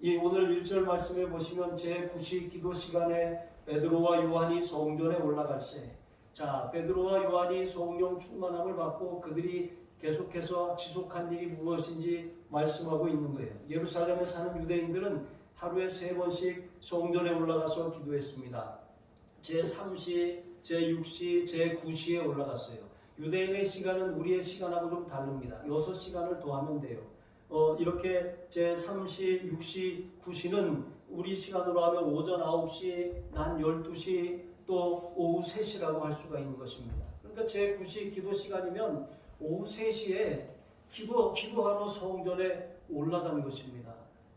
이 오늘 1절 말씀에 보시면 제9시 기도 시간에 베드로와 요한이 성전에 올라갈세. 자, 베드로와 요한이 성령 충만함을 받고 그들이 계속해서 지속한 일이 무엇인지 말씀하고 있는 거예요. 예루살렘에 사는 유대인들은 하루에 세 번씩 성전에 올라가서 기도했습니다. 제3시, 제6시, 제9시에 올라갔어요. 유대인의 시간은 우리의 시간하고 좀 다릅니다. 6시간을 더하면 돼요. 어, 이렇게 제 3시, 6시, 9시는 우리 시간으로 하면 오전 9시, 난 12시, 또 오후 3시라고 할 수가 있는 것입니다. 그러니까 제 9시 기도 시간이면 오후 3시에 기도, 기도하러 성전에 올라가는 것입니다.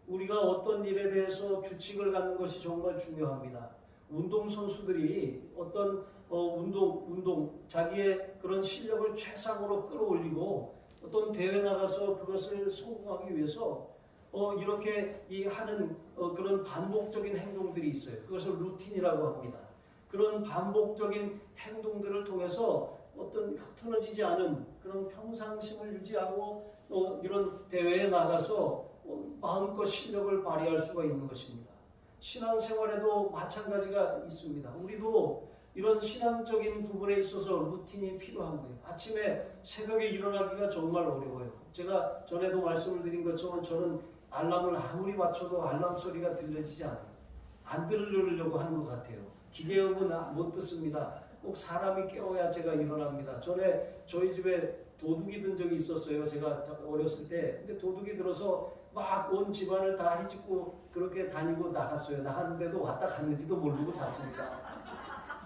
우리가 어떤 일에 대해서 규칙을 갖는 것이 정말 중요합니다. 운동 선수들이 어떤 어, 운동 운동 자기의 그런 실력을 최상으로 끌어올리고 어떤 대회 나가서 그것을 성공하기 위해서 어, 이렇게 이 하는 어, 그런 반복적인 행동들이 있어요. 그것을 루틴이라고 합니다. 그런 반복적인 행동들을 통해서 어떤 흐트러지지 않은 그런 평상심을 유지하고 어, 이런 대회에 나가서 어, 마음껏 실력을 발휘할 수가 있는 것입니다. 신앙생활에도 마찬가지가 있습니다. 우리도 이런 신앙적인 부분에 있어서 루틴이 필요한 거예요. 아침에 새벽에 일어나기가 정말 어려워요. 제가 전에도 말씀을 드린 것처럼 저는 알람을 아무리 맞춰도 알람 소리가 들려지지 않아요. 안 들으려고 하는 것 같아요. 기계음은 못 듣습니다. 꼭 사람이 깨워야 제가 일어납니다. 전에 저희 집에 도둑이 든 적이 있었어요. 제가 어렸을 때. 근데 도둑이 들어서 막 온 집안을 다 해집고 그렇게 다니고 나갔어요. 나갔는데도 왔다 갔는지도 모르고 잤습니다.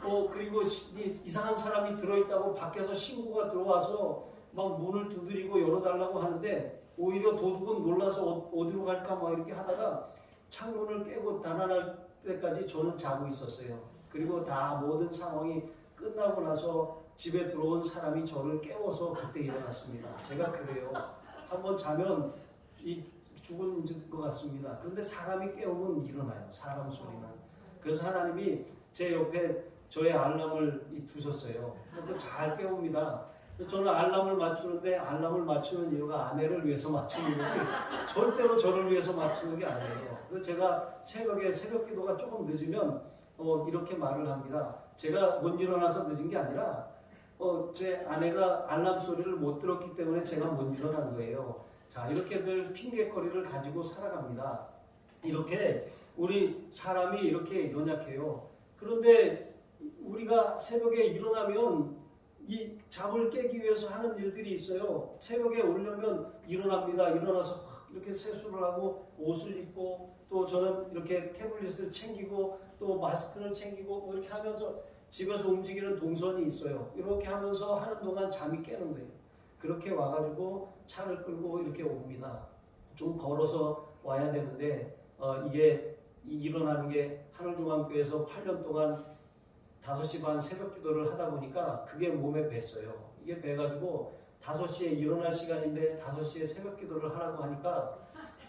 어 그리고 이상한 사람이 들어있다고 밖에서 신고가 들어와서 막 문을 두드리고 열어달라고 하는데 오히려 도둑은 놀라서 어- 어디로 갈까 막 이렇게 하다가 창문을 깨고 달아날 때까지 저는 자고 있었어요. 그리고 다 모든 상황이 끝나고 나서 집에 들어온 사람이 저를 깨워서 그때 일어났습니다. 제가 그래요. 한번 자면 이 죽은 것 같습니다. 그런데 사람이 깨우면 일어나요. 사람 소리는. 그래서 하나님이 제 옆에 저의 알람을 이 두셨어요. 잘 깨웁니다. 저는 알람을 맞추는데 알람을 맞추는 이유가 아내를 위해서 맞추는 거지 절대로 저를 위해서 맞추는 게 아니에요. 그래서 제가 새벽에 새벽 기도가 조금 늦으면 어, 이렇게 말을 합니다. 제가 못 일어나서 늦은 게 아니라 어, 제 아내가 알람 소리를 못 들었기 때문에 제가 못 일어난 거예요. 자 이렇게들 핑계거리를 가지고 살아갑니다. 이렇게 우리 사람이 이렇게 연약해요. 그런데 우리가 새벽에 일어나면 이 잠을 깨기 위해서 하는 일들이 있어요. 새벽에 오려면 일어납니다. 일어나서 확 이렇게 세수를 하고 옷을 입고 또 저는 이렇게 태블릿을 챙기고 또 마스크를 챙기고 뭐 이렇게 하면서 집에서 움직이는 동선이 있어요. 이렇게 하면서 하는 동안 잠이 깨는 거예요. 그렇게 와가지고 차를 끌고 이렇게 옵니다. 좀 걸어서 와야 되는데 어, 이게 이- 일어나는 게 하늘중앙교회에서 8년 동안 5시 반 새벽 기도를 하다 보니까 그게 몸에 뱄어요. 이게 배가지고 5시에 일어날 시간인데 5시에 새벽 기도를 하라고 하니까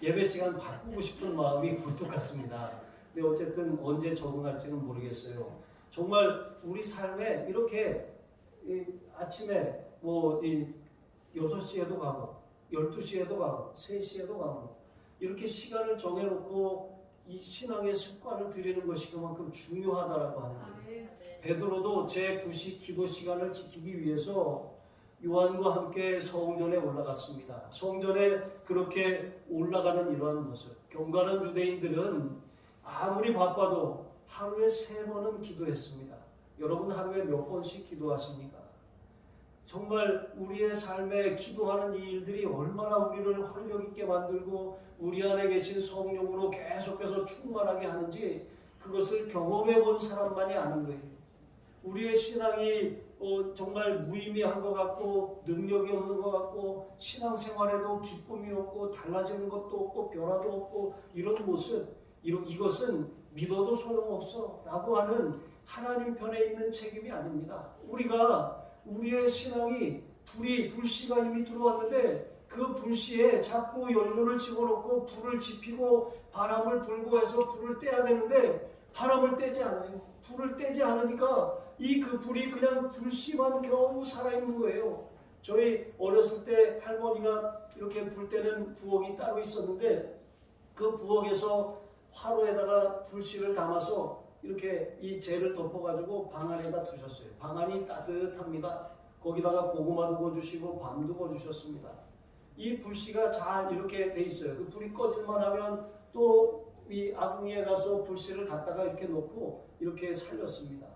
예배 시간 바꾸고 싶은 마음이 굴뚝 같습니다. 근데 어쨌든 언제 적응할지는 모르겠어요. 정말 우리 삶에 이렇게 이 아침에 뭐이 6시에도 가고 12시에도 가고 3시에도 가고 이렇게 시간을 정해놓고 이 신앙의 습관을 들이는 것이 그만큼 중요하다라고 하는 거예요. 베드로도 제9시 기도 시간을 지키기 위해서 요한과 함께 성전에 올라갔습니다. 성전에 그렇게 올라가는 이러한 모습. 경건한 유대인들은 아무리 바빠도 하루에 세 번은 기도했습니다. 여러분 하루에 몇 번씩 기도하십니까? 정말 우리의 삶에 기도하는 이 일들이 얼마나 우리를 활력 있게 만들고 우리 안에 계신 성령으로 계속해서 충만하게 하는지 그것을 경험해 본 사람만이 아는 거예요. 우리의 신앙이 어, 정말 무의미한 것 같고 능력이 없는 것 같고 신앙생활에도 기쁨이 없고 달라지는 것도 없고 변화도 없고 이런 모습 이러- 이것은 믿어도 소용없어 라고 하는 하나님 편에 있는 책임이 아닙니다. 우리가 우리의 신앙이 불이 불씨가 이미 들어왔는데 그 불씨에 자꾸 연료를 집어넣고 불을 지피고 바람을 불고 해서 불을 떼야 되는데 바람을 떼지 않아요. 불을 떼지 않으니까 이 그 불이 그냥 불씨만 겨우 살아있는 거예요. 저희 어렸을 때 할머니가 이렇게 불 때는 부엌이 따로 있었는데 그 부엌에서 화로에다가 불씨를 담아서 이렇게 이 재를 덮어가지고 방 안에다 두셨어요. 방 안이 따뜻합니다. 거기다가 고구마도 구워주시고 밤도 구워주셨습니다. 이 불씨가 잘 이렇게 돼 있어요. 그 불이 꺼질만 하면 또 이 아궁이에 가서 불씨를 갖다가 이렇게 놓고 이렇게 살렸습니다.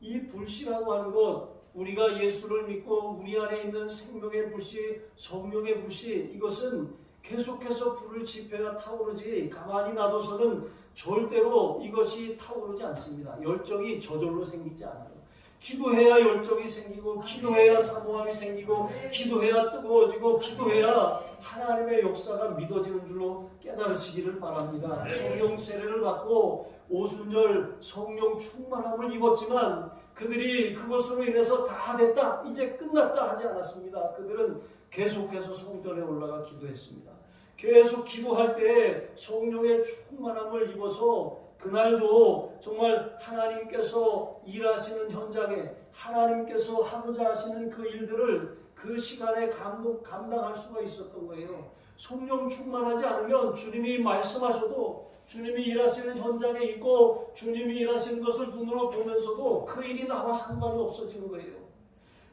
이 불씨라고 하는 것 우리가 예수를 믿고 우리 안에 있는 생명의 불씨, 성령의 불씨 이것은 계속해서 불을 지펴야 타오르지 가만히 놔둬서는 절대로 이것이 타오르지 않습니다. 열정이 저절로 생기지 않아요. 기도해야 열정이 생기고 기도해야 사모함이 생기고 기도해야 뜨거워지고 기도해야 하나님의 역사가 믿어지는 줄로 깨달으시기를 바랍니다. 성령 세례를 받고 오순절 성령 충만함을 입었지만 그들이 그것으로 인해서 다 됐다 이제 끝났다 하지 않았습니다. 그들은 계속해서 성전에 올라가 기도했습니다. 계속 기도할 때 성령의 충만함을 입어서 그날도 정말 하나님께서 일하시는 현장에 하나님께서 하고자 하시는 그 일들을 그 시간에 감동, 감당할 수가 있었던 거예요. 성령 충만하지 않으면 주님이 말씀하셔도 주님이 일하시는 현장에 있고 주님이 일하시는 것을 눈으로 보면서도 그 일이 나와 상관이 없어지는 거예요.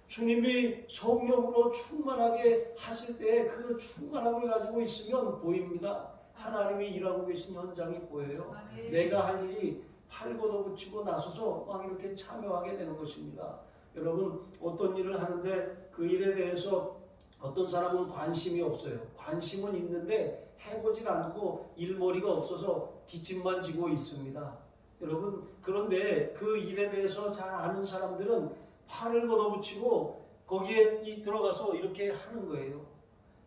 주님이 성령으로 충만하게 하실 때 그 충만함을 가지고 있으면 보입니다. 하나님이 일하고 계신 현장이 보여요. 내가 할 일이 팔 걷어붙이고 나서서 막 이렇게 참여하게 되는 것입니다. 여러분 어떤 일을 하는데 그 일에 대해서 어떤 사람은 관심이 없어요. 관심은 있는데 해보질 않고 일머리가 없어서 뒷짐만 지고 있습니다. 여러분 그런데 그 일에 대해서 잘 아는 사람들은 팔을 걷어붙이고 거기에 이 들어가서 이렇게 하는 거예요.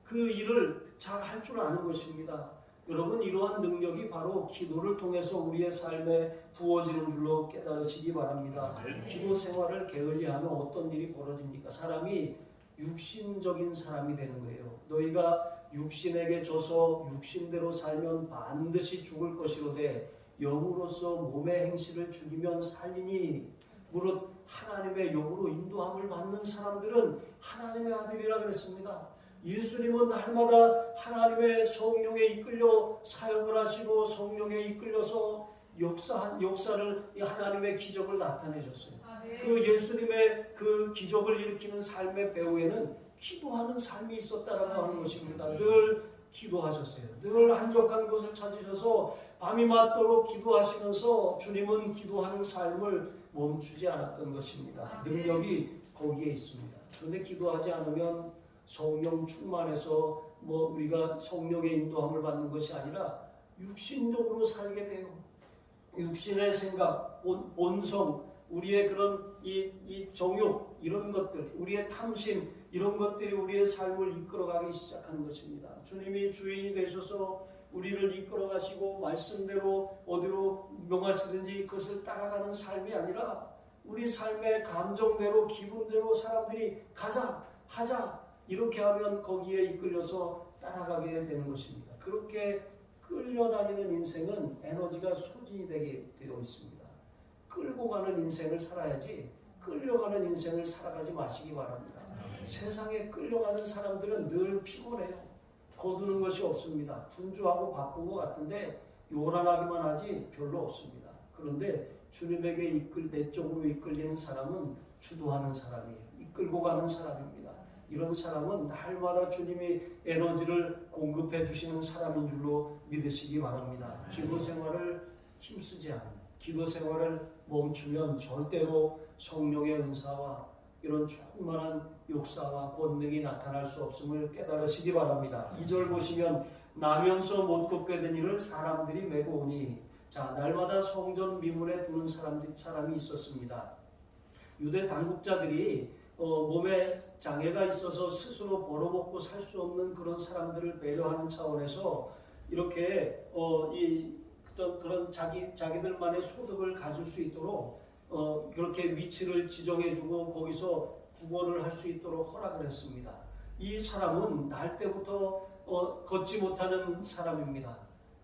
그 일을 잘 할 줄 아는 것입니다. 여러분 이러한 능력이 바로 기도를 통해서 우리의 삶에 부어지는 줄로 깨달으시기 바랍니다. 기도 생활을 게을리하면 어떤 일이 벌어집니까? 사람이 육신적인 사람이 되는 거예요. 너희가 육신에게 져서 육신대로 살면 반드시 죽을 것이로되 영으로서 몸의 행실을 죽이면 살리니 무릇 하나님의 영으로 인도함을 받는 사람들은 하나님의 아들이라 그랬습니다. 예수님은 날마다 하나님의 성령에 이끌려 사역을 하시고 성령에 이끌려서 역사 역사를 이 하나님의 기적을 나타내셨어요. 그 예수님의 그 기적을 일으키는 삶의 배후에는 기도하는 삶이 있었다라고 하는 것입니다. 늘 기도하셨어요. 늘 한적한 곳을 찾으셔서 밤이 맞도록 기도하시면서 주님은 기도하는 삶을 멈추지 않았던 것입니다. 능력이 거기에 있습니다. 그런데 기도하지 않으면 성령 충만해서 뭐 우리가 성령의 인도함을 받는 것이 아니라 육신적으로 살게 돼요. 육신의 생각, 본, 본성, 우리의 그런 이, 이 정욕 이런 것들, 우리의 탐심 이런 것들이 우리의 삶을 이끌어가기 시작하는 것입니다. 주님이 주인이 되셔서 우리를 이끌어 가시고 말씀대로 어디로 명하시든지 그것을 따라가는 삶이 아니라 우리 삶의 감정대로 기분대로 사람들이 가자 하자 이렇게 하면 거기에 이끌려서 따라가게 되는 것입니다. 그렇게 끌려다니는 인생은 에너지가 소진이 되게 되어 있습니다. 끌고 가는 인생을 살아야지 끌려가는 인생을 살아가지 마시기 바랍니다. 세상에 끌려가는 사람들은 늘 피곤해요. 거두는 것이 없습니다. 분주하고 바쁜 것 같은데 요란하기만 하지 별로 없습니다. 그런데 주님에게 이끌 내적으로 이끌리는 사람은 주도하는 사람이에요. 이끌고 가는 사람입니다. 이런 사람은 날마다 주님이 에너지를 공급해 주시는 사람인 줄로 믿으시기 바랍니다. 기도 생활을 힘쓰지 않으면, 기도 생활을 멈추면 절대로 성령의 은사와 이런 충만한 역사와 권능이 나타날 수 없음을 깨달으시기 바랍니다. 2절 보시면 나면서 못 걷게 된 일을 사람들이 메고 오니 자 날마다 성전 미문에 두는 사람들, 사람이 있었습니다. 유대 당국자들이 어, 몸에 장애가 있어서 스스로 벌어먹고 살 수 없는 그런 사람들을 배려하는 차원에서 이렇게 어, 이 어떤 그런 자기 자기들만의 소득을 가질 수 있도록 어, 그렇게 위치를 지정해주고 거기서 구걸을 할 수 있도록 허락을 했습니다. 이 사람은 날 때부터 어, 걷지 못하는 사람입니다.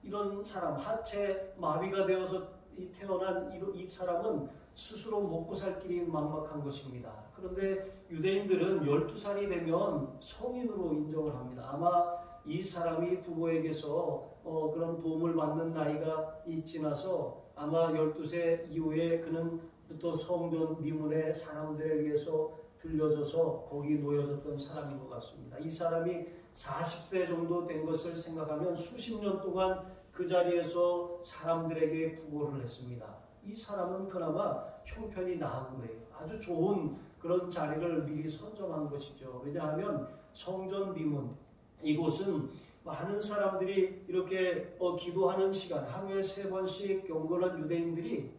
이런 사람 하체 마비가 되어서 이 태어난 이, 이 사람은 스스로 먹고 살 길이 막막한 것입니다. 그런데 유대인들은 12살이 되면 성인으로 인정을 합니다. 아마 이 사람이 부모에게서 어, 그런 도움을 받는 나이가 이 지나서 아마 12세 이후에 그는 또 성전 미문의 사람들에 의해서 들려져서 거기 놓여졌던 사람인 것 같습니다. 이 사람이 40세 정도 된 것을 생각하면 수십 년 동안 그 자리에서 사람들에게 구걸을 했습니다. 이 사람은 그나마 형편이 나은 거예요. 아주 좋은 그런 자리를 미리 선점한 것이죠. 왜냐하면 성전 미문 이곳은 많은 사람들이 이렇게 어, 기도하는 시간 하루에 세 번씩 경건한 유대인들이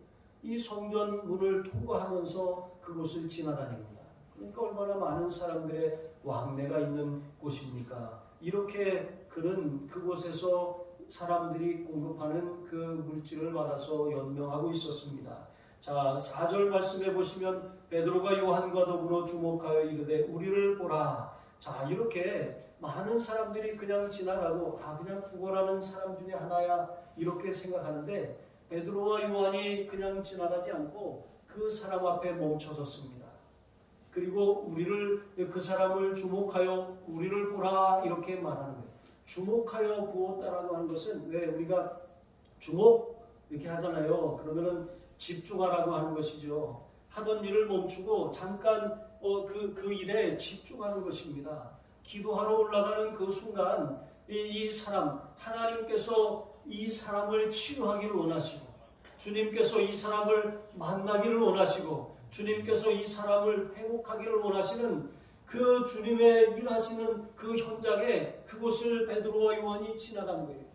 이 성전 문을 통과하면서 그곳을 지나다닙니다. 그러니까 얼마나 많은 사람들의 왕래가 있는 곳입니까? 이렇게 그는 그곳에서 사람들이 공급하는 그 물질을 받아서 연명하고 있었습니다. 자, 4절 말씀해 보시면 베드로가 요한과 더불어 주목하여 이르되 우리를 보라. 자, 이렇게 많은 사람들이 그냥 지나가고 아 그냥 구걸하는 사람 중에 하나야 이렇게 생각하는데 베드로와 요한이 그냥 지나가지 않고 그 사람 앞에 멈춰섰습니다. 그리고 우리를 그 사람을 주목하여 우리를 보라 이렇게 말하는 거예요. 주목하여 보았다라고 하는 것은 왜 우리가 주목 이렇게 하잖아요. 그러면은 집중하라고 하는 것이죠. 하던 일을 멈추고 잠깐 어, 그, 그 일에 집중하는 것입니다. 기도하러 올라가는 그 순간 이, 이 사람 하나님께서 이 사람을 치유하기를 원하시고 주님께서 이 사람을 만나기를 원하시고 주님께서 이 사람을 회복하기를 원하시는 그 주님의 일하시는 그 현장에 그곳을 베드로와 요한이 지나간 거예요.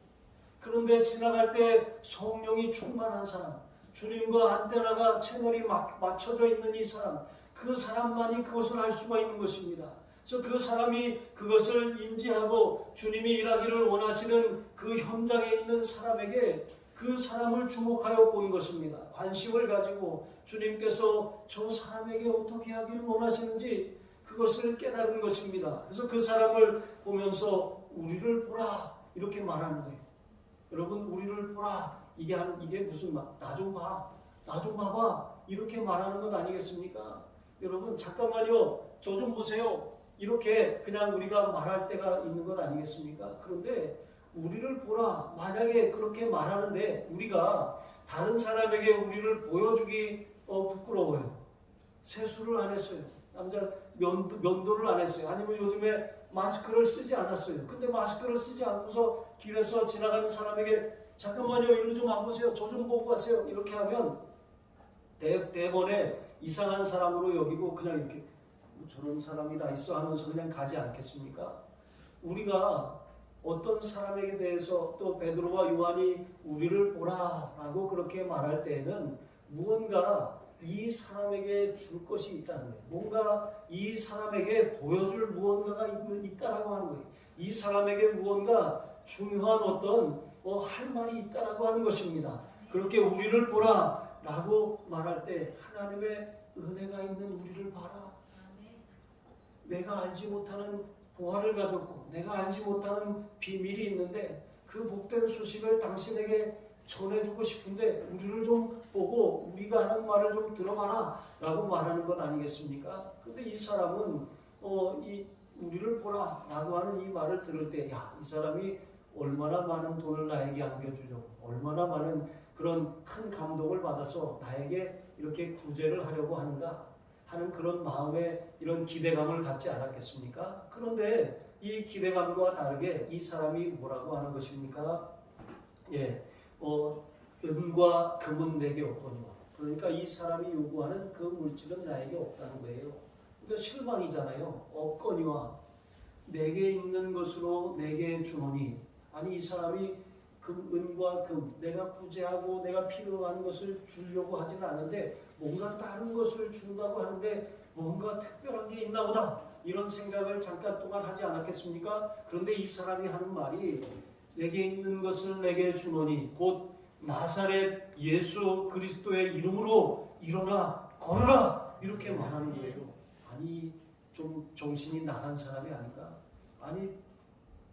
그런데 지나갈 때 성령이 충만한 사람, 주님과 안테나가 채널이 막, 맞춰져 있는 이 사람, 그 사람만이 그것을 알 수가 있는 것입니다. 그래서 그 사람이 그것을 인지하고 주님이 일하기를 원하시는 그 현장에 있는 사람에게 그 사람을 주목하여 본 것입니다. 관심을 가지고 주님께서 저 사람에게 어떻게 하기를 원하시는지 그것을 깨달은 것입니다. 그래서 그 사람을 보면서 우리를 보라 이렇게 말하는 거예요. 여러분 우리를 보라 이게 하는 이게 무슨 말? 나 좀 봐, 나 좀 봐봐 이렇게 말하는 것 아니겠습니까? 여러분 잠깐만요, 저 좀 보세요. 이렇게 그냥 우리가 말할 때가 있는 것 아니겠습니까? 그런데 우리를 보라 만약에 그렇게 말하는데 우리가 다른 사람에게 우리를 보여주기 어, 부끄러워요. 세수를 안 했어요. 남자 면도, 면도를 안 했어요. 아니면 요즘에 마스크를 쓰지 않았어요. 근데 마스크를 쓰지 않고서 길에서 지나가는 사람에게 잠깐만요, 이리 좀 와보세요. 저 좀 보고 가세요. 이렇게 하면 대, 대번에 이상한 사람으로 여기고 그냥 이렇게 뭐 저런 사람이 다 있어 하면서 그냥 가지 않겠습니까? 우리가 어떤 사람에게 대해서 또 베드로와 요한이 우리를 보라라고 그렇게 말할 때에는 무언가 이 사람에게 줄 것이 있다는 거예요. 뭔가 이 사람에게 보여줄 무언가가 있는, 있다라고 하는 거예요. 이 사람에게 무언가 중요한 어떤 어, 할 말이 있다라고 하는 것입니다. 그렇게 우리를 보라 라고 말할 때 하나님의 은혜가 있는 우리를 봐라. 내가 알지 못하는 보화를 가졌고 내가 알지 못하는 비밀이 있는데 그 복된 소식을 당신에게 전해주고 싶은데 우리를 좀 보고 우리가 하는 말을 좀 들어봐라 라고 말하는 것 아니겠습니까? 근데 이 사람은 어, 이 우리를 보라 라고 하는 이 말을 들을 때 야 이 사람이 얼마나 많은 돈을 나에게 안겨주려고 얼마나 많은 그런 큰 감동을 받아서 나에게 이렇게 구제를 하려고 하는가 하는 그런 마음에 이런 기대감을 갖지 않았겠습니까? 그런데 이 기대감과 다르게 이 사람이 뭐라고 하는 것입니까? 예, 어, 은과 금은 내게 없거니와. 그러니까 이 사람이 요구하는 그 물질은 나에게 없다는 거예요. 그러니까 실망이잖아요. 없거니와 내게 있는 것으로 내게 주노니. 아니 이 사람이 금, 은과 금, 내가 구제하고 내가 필요한 것을 주려고 하지는 않는데 뭔가 다른 것을 준다고 하는데 뭔가 특별한 게 있나 보다. 이런 생각을 잠깐 동안 하지 않았겠습니까? 그런데 이 사람이 하는 말이 내게 있는 것을 내게 주노니 곧 나사렛 예수 그리스도의 이름으로 일어나 걸어라 이렇게 말하는 거예요. 아니 좀 정신이 나간 사람이 아닌가? 아니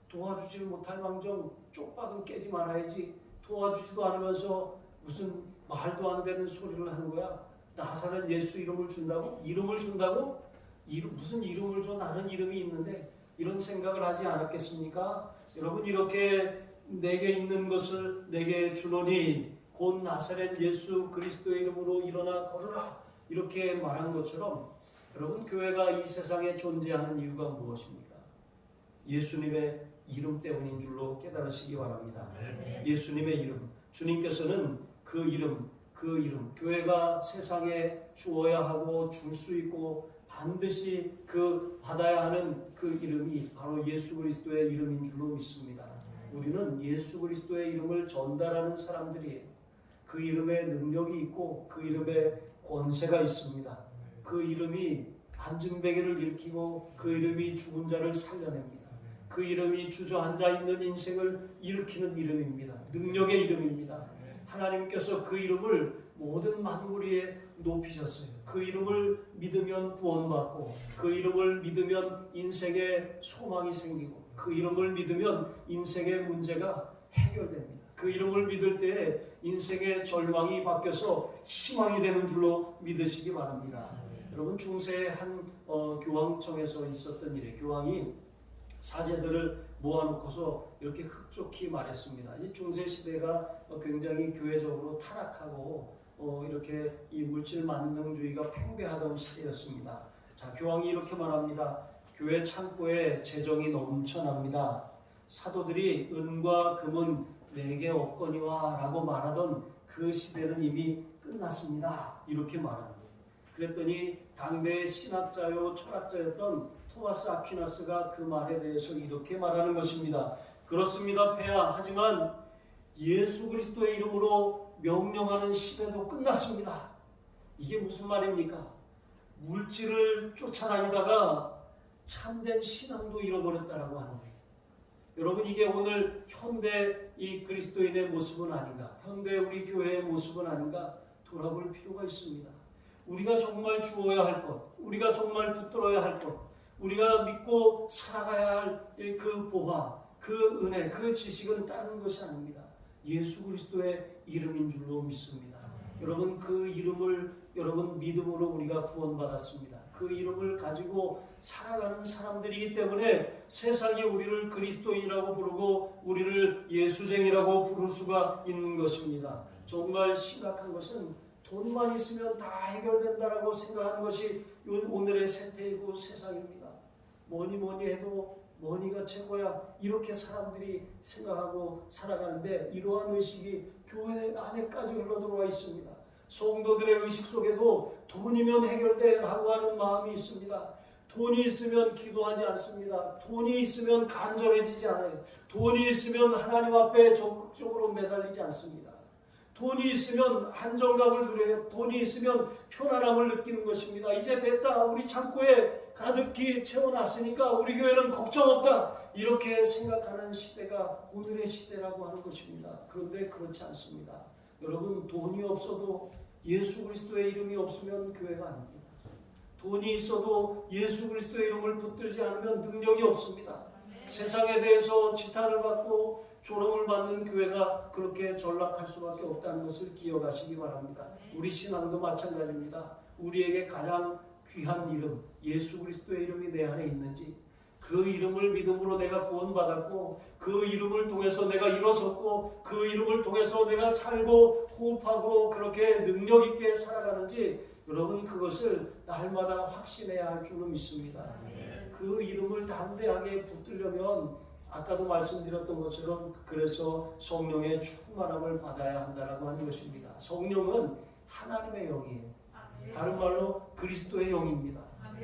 도와주지 못할 망정 쪽박은 깨지 말아야지 도와주지도 않으면서 무슨 말도 안 되는 소리를 하는 거야. 나사렛 예수 이름을 준다고? 이름을 준다고? 이름, 무슨 이름을 줘? 나는 이름이 있는데 이런 생각을 하지 않았겠습니까? 여러분 이렇게 내게 있는 것을 내게 주노니 곧 나사렛 예수 그리스도의 이름으로 일어나 걸어라 이렇게 말한 것처럼 여러분 교회가 이 세상에 존재하는 이유가 무엇입니까? 예수님의 이름 때문인 줄로 깨달으시기 바랍니다. 예수님의 이름 주님께서는 그 이름 그 이름 교회가 세상에 주어야 하고 줄 수 있고 반드시 그 받아야 하는 그 이름이 바로 예수 그리스도의 이름인 줄로 믿습니다. 우리는 예수 그리스도의 이름을 전달하는 사람들이에요. 그 이름에 능력이 있고 그 이름에 권세가 있습니다. 그 이름이 안진뱅이를 일으키고 그 이름이 죽은 자를 살려냅니다. 그 이름이 주저앉아 있는 인생을 일으키는 이름입니다. 능력의 이름입니다. 하나님께서 그 이름을 모든 만물 위에 높이셨어요. 그 이름을 믿으면 구원받고 그 이름을 믿으면 인생에 소망이 생기고 그 이름을 믿으면 인생의 문제가 해결됩니다. 그 이름을 믿을 때에 인생의 절망이 바뀌어서 희망이 되는 줄로 믿으시기 바랍니다. 여러분 중세의 한 어, 교황청에서 있었던 일에 교황이 사제들을 모아놓고서 이렇게 흡족히 말했습니다. 이 중세 시대가 어, 굉장히 교회적으로 타락하고 어, 이렇게 이 물질 만능주의가 팽배하던 시대였습니다. 자 교황이 이렇게 말합니다. 교회 창고에 재정이 넘쳐납니다. 사도들이 은과 금은 내게 없거니와라고 말하던 그 시대는 이미 끝났습니다. 이렇게 말합니다. 그랬더니 당대의 신학자요 철학자였던 토마스 아퀴나스가 그 말에 대해서 이렇게 말하는 것입니다. 그렇습니다, 폐하. 하지만 예수 그리스도의 이름으로 명령하는 시대도 끝났습니다. 이게 무슨 말입니까? 물질을 쫓아다니다가 참된 신앙도 잃어버렸다라고 하는 거예요. 여러분 이게 오늘 현대 이 그리스도인의 모습은 아닌가? 현대 우리 교회의 모습은 아닌가? 돌아볼 필요가 있습니다. 우리가 정말 주어야 할 것, 우리가 정말 붙들어야 할 것, 우리가 믿고 살아가야 할 그 보화, 그 은혜, 그 지식은 다른 것이 아닙니다. 예수 그리스도의 이름인 줄로 믿습니다. 여러분 그 이름을 여러분 믿음으로 우리가 구원받았습니다. 그 이름을 가지고 살아가는 사람들이기 때문에 세상이 우리를 그리스도인이라고 부르고 우리를 예수쟁이라고 부를 수가 있는 것입니다. 정말 심각한 것은 돈만 있으면 다 해결된다라고 생각하는 것이 오늘의 세태이고 세상입니다. 뭐니 뭐니 해도 머니가 최고야 이렇게 사람들이 생각하고 살아가는데 이러한 의식이 교회 안에까지 흘러들어와 있습니다. 성도들의 의식 속에도 돈이면 해결돼라고 하는 마음이 있습니다. 돈이 있으면 기도하지 않습니다. 돈이 있으면 간절해지지 않아요. 돈이 있으면 하나님 앞에 적극적으로 매달리지 않습니다. 돈이 있으면 안정감을 누려요. 돈이 있으면 편안함을 느끼는 것입니다. 이제 됐다. 우리 창고에 가득히 채워놨으니까 우리 교회는 걱정 없다. 이렇게 생각하는 시대가 오늘의 시대라고 하는 것입니다. 그런데 그렇지 않습니다. 여러분 돈이 없어도 예수 그리스도의 이름이 없으면 교회가 아닙니다. 돈이 있어도 예수 그리스도의 이름을 붙들지 않으면 능력이 없습니다. 세상에 대해서 지탄을 받고 조롱을 받는 교회가 그렇게 전락할 수밖에 없다는 것을 기억하시기 바랍니다. 우리 신앙도 마찬가지입니다. 우리에게 가장 귀한 이름, 예수 그리스도의 이름이 내 안에 있는지, 그 이름을 믿음으로 내가 구원받았고, 그 이름을 통해서 내가 일어섰고, 그 이름을 통해서 내가 살고, 호흡하고, 그렇게 능력 있게 살아가는지, 여러분 그것을 날마다 확신해야 할 줄로 믿습니다. 그 이름을 담대하게 붙들려면 아까도 말씀드렸던 것처럼 그래서 성령의 충만함을 받아야 한다라고 하는 것입니다. 성령은 하나님의 영이에요. 다른 말로 그리스도의 영입니다.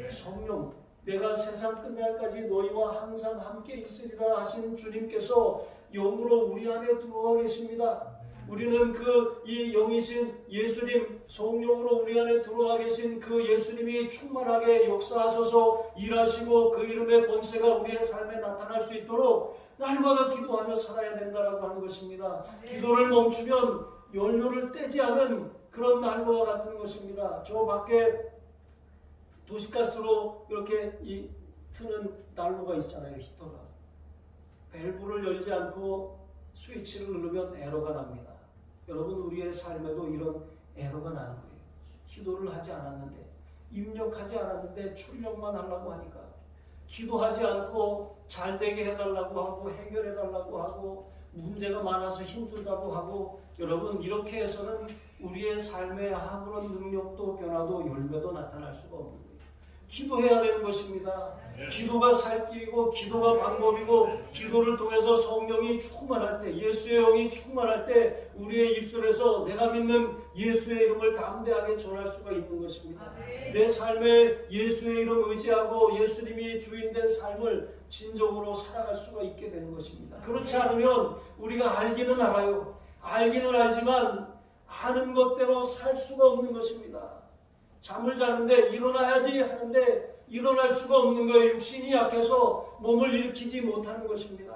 성령 내가 세상 끝날까지 너희와 항상 함께 있으리라 하신 주님께서 영으로 우리 안에 들어와 계십니다. 우리는 그 이 영이신 예수님 성령으로 우리 안에 들어와 계신 그 예수님이 충만하게 역사하셔서 일하시고 그 이름의 권세가 우리의 삶에 나타날 수 있도록 날마다 기도하며 살아야 된다라고 하는 것입니다. 기도를 멈추면 연료를 떼지 않은 그런 난로와 같은 것입니다. 저 밖에 도시가스로 이렇게 이 트는 난로가 있잖아요. 히터가. 밸브를 열지 않고 스위치를 누르면 에러가 납니다. 여러분 우리의 삶에도 이런 에러가 나는 거예요. 기도를 하지 않았는데 입력하지 않았는데 출력만 하려고 하니까 기도하지 않고 잘 되게 해달라고 하고 해결해달라고 하고 문제가 많아서 힘들다고 하고 여러분 이렇게 해서는 우리의 삶에 아무런 능력도 변화도 열매도 나타날 수가 없는 거예요. 기도해야 되는 것입니다. 기도가 살 길이고 기도가 방법이고 기도를 통해서 성령이 충만할 때 예수의 영이 충만할 때 우리의 입술에서 내가 믿는 예수의 이름을 담대하게 전할 수가 있는 것입니다. 내 삶에 예수의 이름 의지하고 예수님이 주인된 삶을 진정으로 살아갈 수가 있게 되는 것입니다. 그렇지 않으면 우리가 알기는 알아요. 알기는 알지만 아는 것대로 살 수가 없는 것입니다. 잠을 자는데 일어나야지 하는데 일어날 수가 없는 거예요. 육신이 약해서 몸을 일으키지 못하는 것입니다.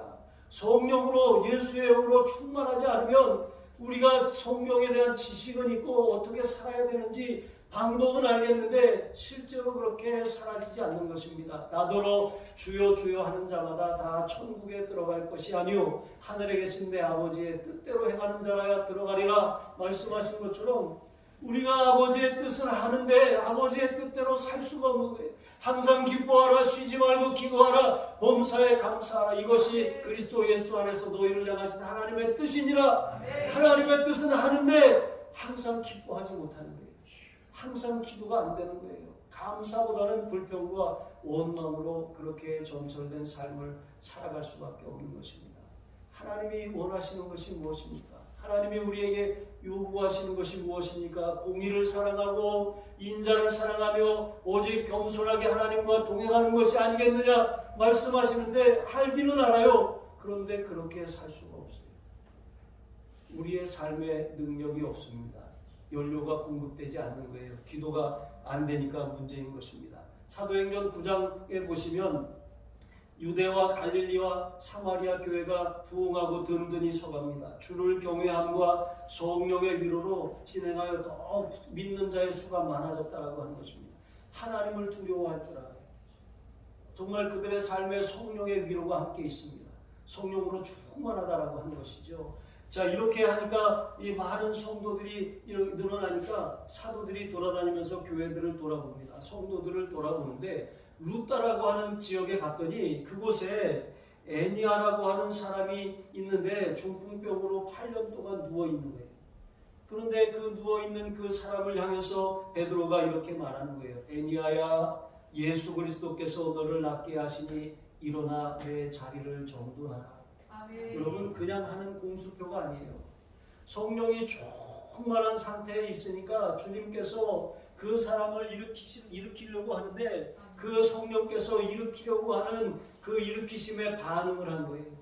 성령으로 예수의 영으로 충만하지 않으면 우리가 성령에 대한 지식은 있고 어떻게 살아야 되는지 방법은 알겠는데 실제로 그렇게 살아지지 않는 것입니다. 나더러 주여 주여 하는 자마다 다 천국에 들어갈 것이 아니요 하늘에 계신 내 아버지의 뜻대로 행하는 자라야 들어가리라 말씀하신 것처럼 우리가 아버지의 뜻을 하는데 아버지의 뜻대로 살 수가 없는 거예요. 항상 기뻐하라 쉬지 말고 기도하라 범사에 감사하라 이것이 그리스도 예수 안에서 너희를 향하신 하나님의 뜻이니라 하나님의 뜻은 하는데 항상 기뻐하지 못하는 거예요. 항상 기도가 안 되는 거예요. 감사보다는 불평과 원망으로 그렇게 점철된 삶을 살아갈 수밖에 없는 것입니다. 하나님이 원하시는 것이 무엇입니까? 하나님이 우리에게 요구하시는 것이 무엇입니까? 공의를 사랑하고 인자를 사랑하며 오직 겸손하게 하나님과 동행하는 것이 아니겠느냐 말씀하시는데 알기는 알아요. 그런데 그렇게 살 수가 없어요. 우리의 삶에 능력이 없습니다. 연료가 공급되지 않는 거예요. 기도가 안 되니까 문제인 것입니다. 사도행전 9장에 보시면 유대와 갈릴리와 사마리아 교회가 부흥하고 든든히 서갑니다. 주를 경외함과 성령의 위로로 진행하여 더욱 믿는 자의 수가 많아졌다라고 하는 것입니다. 하나님을 두려워할 줄 알아요. 정말 그들의 삶에 성령의 위로가 함께 있습니다. 성령으로 충만하다라고 하는 것이죠. 자 이렇게 하니까 이 많은 성도들이 늘어나니까 사도들이 돌아다니면서 교회들을 돌아봅니다. 성도들을 돌아보는데 루따라고 하는 지역에 갔더니 그곳에 애니아라고 하는 사람이 있는데 중풍병으로 8년 동안 누워 있는 거예요. 그런데 그 누워 있는 그 사람을 향해서 베드로가 이렇게 말하는 거예요. 애니아야 예수 그리스도께서 너를 낫게 하시니 일어나 내 자리를 정돈하라. 여러분 그냥 하는 공수표가 아니에요. 성령이 충만한 상태에 있으니까 주님께서 그 사람을 일으키시, 일으키려고 하는데 그 성령께서 일으키려고 하는 그 일으키심에 반응을 한 거예요.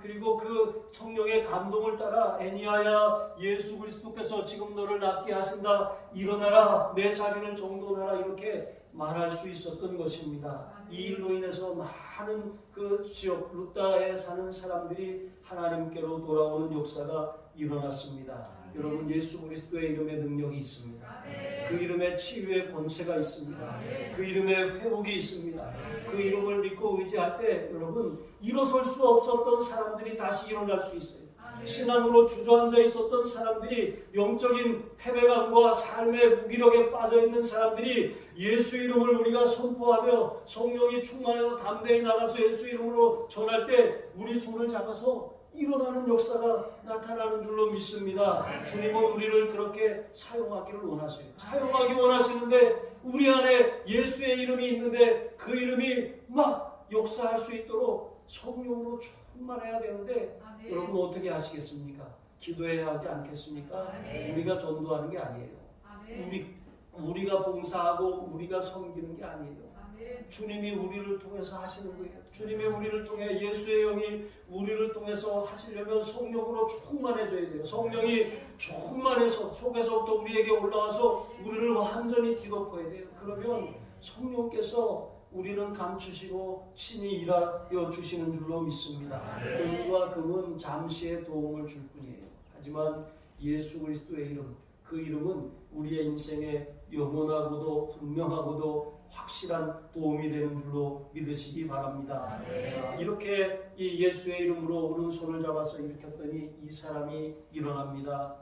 그리고 그 성령의 감동을 따라 애니아야 예수 그리스도께서 지금 너를 낫게 하신다 일어나라 내 자리를 정돈하라 이렇게 말할 수 있었던 것입니다. 이 일로 인해서 많은 그 지역 루따에 사는 사람들이 하나님께로 돌아오는 역사가 일어났습니다. 여러분 예수 그리스도의 이름에 능력이 있습니다. 그 이름에 치유의 권세가 있습니다. 그 이름에 회복이 있습니다. 그 이름을 믿고 의지할 때 여러분 일어설 수 없었던 사람들이 다시 일어날 수 있어요. 신앙으로 주저앉아 있었던 사람들이 영적인 패배감과 삶의 무기력에 빠져 있는 사람들이 예수 이름을 우리가 선포하며 성령이 충만해서 담대히 나가서 예수 이름으로 전할 때 우리 손을 잡아서 일어나는 역사가 나타나는 줄로 믿습니다. 주님은 우리를 그렇게 사용하기를 원하세요. 사용하기 원하시는데 우리 안에 예수의 이름이 있는데 그 이름이 막 역사할 수 있도록 성령으로 충만해야 되는데 여러분 어떻게 하시겠습니까? 기도해야 하지 않겠습니까? 우리가 전도하는 게 아니에요. 우리 우리가 봉사하고 우리가 섬기는 게 아니에요. 주님이 우리를 통해서 하시는 거예요. 주님이 우리를 통해 예수의 영이 우리를 통해서 하시려면 성령으로 충만해져야 돼요. 성령이 충만해서 속에서부터 우리에게 올라와서 우리를 완전히 뒤덮어야 돼요. 그러면 성령께서 우리는 감추시고 친히 일하여 주시는 줄로 믿습니다. 은과 금은 잠시의 도움을 줄 뿐이에요. 하지만 예수 그리스도의 이름, 그 이름은 우리의 인생에 영원하고도 분명하고도 확실한 도움이 되는 줄로 믿으시기 바랍니다. 자, 이렇게 이 예수의 이름으로 오른손을 잡아서 일으켰더니 이 사람이 일어납니다.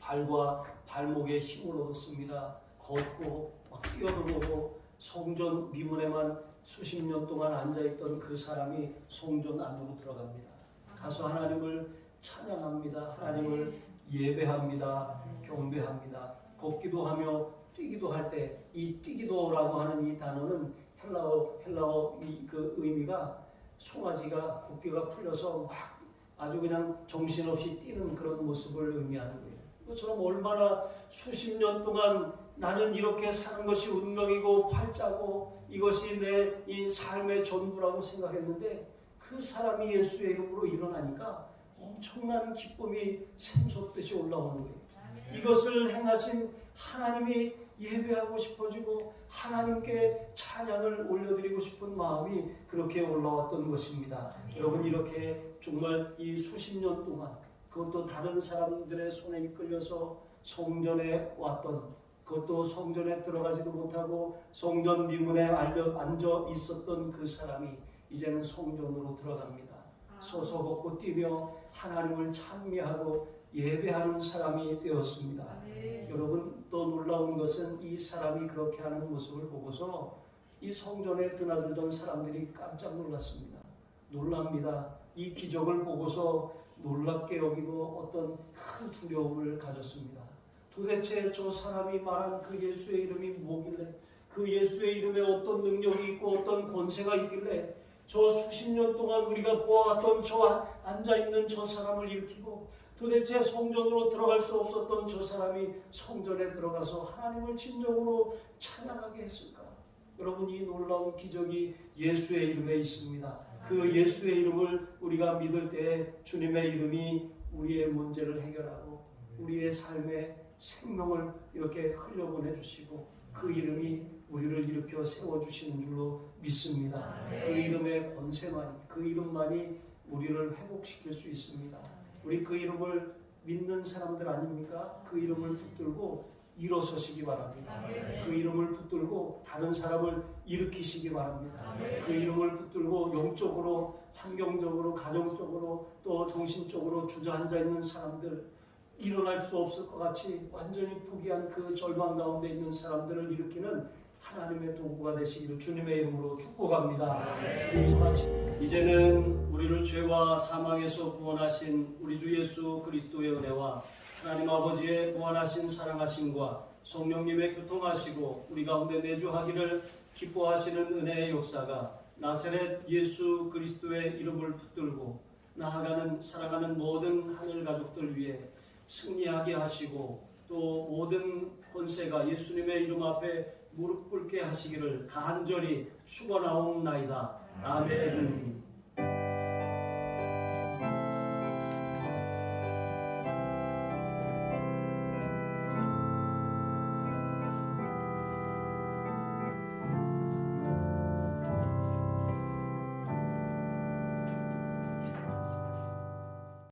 발과 발목에 힘을 얻었습니다. 걷고 막 뛰어들고 성전 미문에만 수십 년 동안 앉아있던 그 사람이 성전 안으로 들어갑니다. 가서 하나님을 찬양합니다. 하나님을 예배합니다. 경배합니다. 걷기도 하며 뛰기도 할 때 이 뛰기도라고 하는 이 단어는 헬라어 헬라어 이 그 의미가 송아지가 걷기가 풀려서 막 아주 그냥 정신없이 뛰는 그런 모습을 의미하는 거예요. 이것처럼 얼마나 수십 년 동안 나는 이렇게 사는 것이 운명이고 팔자고 이것이 내 이 삶의 전부라고 생각했는데 그 사람이 예수의 이름으로 일어나니까 엄청난 기쁨이 샘솟듯이 올라오는 거예요. 이것을 행하신 하나님이 예배하고 싶어지고 하나님께 찬양을 올려드리고 싶은 마음이 그렇게 올라왔던 것입니다. 여러분 이렇게 정말 이 수십 년 동안 그것도 다른 사람들의 손에 이끌려서 성전에 왔던 그것도 성전에 들어가지도 못하고 성전 미문에 앉아 있었던 그 사람이 이제는 성전으로 들어갑니다. 서서 걷고 뛰며 하나님을 찬미하고 예배하는 사람이 되었습니다. 여러분 또 놀라운 것은 이 사람이 그렇게 하는 모습을 보고서 이 성전에 드나들던 사람들이 깜짝 놀랐습니다. 놀랍니다. 이 기적을 보고서 놀랍게 여기고 어떤 큰 두려움을 가졌습니다. 도대체 저 사람이 말한 그 예수의 이름이 뭐길래 그 예수의 이름에 어떤 능력이 있고 어떤 권세가 있길래 저 수십 년 동안 우리가 보아왔던 저 앉아 있는 저 사람을 일으키고 도대체 성전으로 들어갈 수 없었던 저 사람이 성전에 들어가서 하나님을 진정으로 찬양하게 했을까? 여러분 이 놀라운 기적이 예수의 이름에 있습니다. 그 예수의 이름을 우리가 믿을 때 주님의 이름이 우리의 문제를 해결하고 우리의 삶에 생명을 이렇게 흘려보내 주시고 그 이름이 우리를 일으켜 세워 주시는 줄로 믿습니다. 그 이름의 권세만이 그 이름만이 우리를 회복시킬 수 있습니다. 우리 그 이름을 믿는 사람들 아닙니까? 그 이름을 붙들고 일어서시기 바랍니다. 그 이름을 붙들고 다른 사람을 일으키시기 바랍니다. 그 이름을 붙들고 영적으로, 환경적으로, 가정적으로 또 정신적으로 주저앉아 있는 사람들 일어날 수 없을 것 같이 완전히 포기한 그 절망 가운데 있는 사람들을 일으키는 하나님의 도구가 되시기를 주님의 이름으로 축복합니다. 이제는 우리를 죄와 사망에서 구원하신 우리 주 예수 그리스도의 은혜와 하나님 아버지의 무한하신 사랑하심과 성령님의 교통하시고 우리 가운데 내주하기를 기뻐하시는 은혜의 역사가 나사렛 예수 그리스도의 이름을 붙들고 나아가는 사랑하는 모든 하늘 가족들 위해 승리하게 하시고 또 모든 권세가 예수님의 이름 앞에 무릎 꿇게 하시기를 간절히 축원하옵나이다. 아멘.